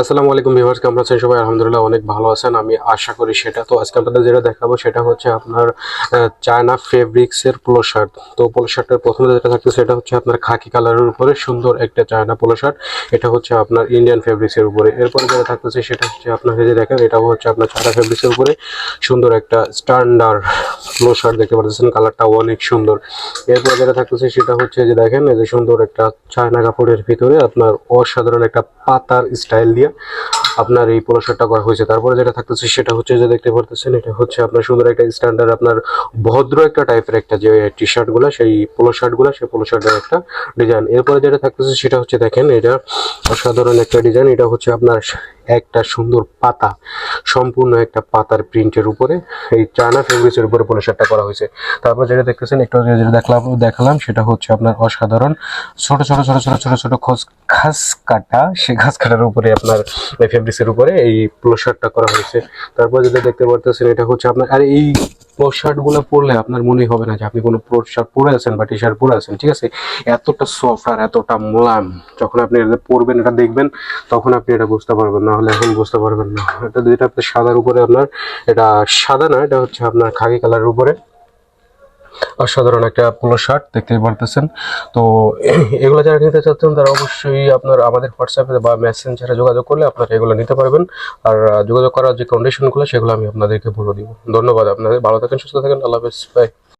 আসসালামু আলাইকুম ভিউয়ার্স, কেমন আছেন সবাই? আলহামদুলিল্লাহ অনেক ভালো আছেন, আমি আশা করি সেটা। তো আজকে আপনাদের যেটা দেখাবো সেটা হচ্ছে আপনার চায়না ফেব্রিক্স এর পোলো শার্ট তো পোলো শার্টের প্রথমে যেটা থাকছে সেটা হচ্ছে আপনার খাকি কালারের উপরে সুন্দর একটা চায়না পোলো শার্ট এটা হচ্ছে আপনার ইন্ডিয়ান ফেব্রিক্স এর উপরে। এরপরে যেটা থাকতেছে সেটা হচ্ছে আপনার যে দেখেন, এটা হচ্ছে আপনার চায়না ফেব্রিক্স এর উপরে সুন্দর একটা স্ট্যান্ডার্ড পোলো শার্ট দেখতে পাচ্ছেন কালারটা অনেক সুন্দর। এরপরে যেটা থাকতেছে সেটা হচ্ছে যে দেখেন, এই যে সুন্দর একটা চায়না কাপড়ের ভিতরে আপনার অসাধারণ একটা পাতার স্টাইল দিয়ে আপনার এই পোলো শার্টটা করা হয়েছে। তারপরে যেটা থাকতেছে সেটা হচ্ছে যে দেখতে পারতেছেন, এটা হচ্ছে আপনার সুন্দর একটা স্ট্যান্ডার্ড আপনার ভদ্র একটা টাইপের একটা যে টি শার্টগুলা, সেই পোলো শার্টগুলা, সেই পোলো শার্টের একটা ডিজাইন এরপরে যেটা থাকতেছে সেটা হচ্ছে দেখেন, এটা অসাধারণ একটা ডিজাইন এটা হচ্ছে আপনার একটা সুন্দর পাতা, সম্পূর্ণ একটা পাতার প্রিন্টের উপরে, এই চায়না ফেব্রিক্সের উপরে শার্টটা করা হয়েছে। তারপর যেটা দেখতেছেন, একটু আগে যেটা দেখলাম, দেখালাম, সেটা হচ্ছে আপনার অসাধারণ ছোট ছোট ছোট ছোট ছোট ছোট খোঁজ ঘাস কাটা, সে ঘাস কাটার উপরে আপনার ফেব্রিক্সের উপরে এই পোলো শার্টটা করা হয়েছে। তারপর যেটা দেখতে পারতেছেন, এটা হচ্ছে আপনার, আর এই পোলো শার্টগুলো পরলে আপনার মনে হবে না যে আপনি কোনো শার্ট পরে আছেন বা টি শার্ট পরে আছেন, ঠিক আছে? এতটা সফট আর এতটা মোলায়েম, যখন আপনি এটা পরবেন, এটা দেখবেন, তখন আপনি এটা বুঝতে পারবেন না। হলে এখন বুঝতে পারবেন না। এটা যেটা আপনার সাদার উপরে আপনার, এটা সাদা না, এটা হচ্ছে আপনার খাকি কালারের উপরে। অসাধারণ একটা পোলো শার্ট দেখতেই পারতেছেন। তো এগুলো যারা নিতে চাচ্ছেন, তারা অবশ্যই আপনার আমাদের হোয়াটসঅ্যাপে বা মেসেঞ্জারে যোগাযোগ করলে আপনারা এগুলো নিতে পারবেন। আর যোগাযোগ করার যে কন্ডিশনগুলো সেগুলো আমি আপনাদেরকে বলে দিব। ধন্যবাদ আপনাদের। ভালো থাকেন, সুস্থ থাকেন। আল্লাহ হাফেজ। বাই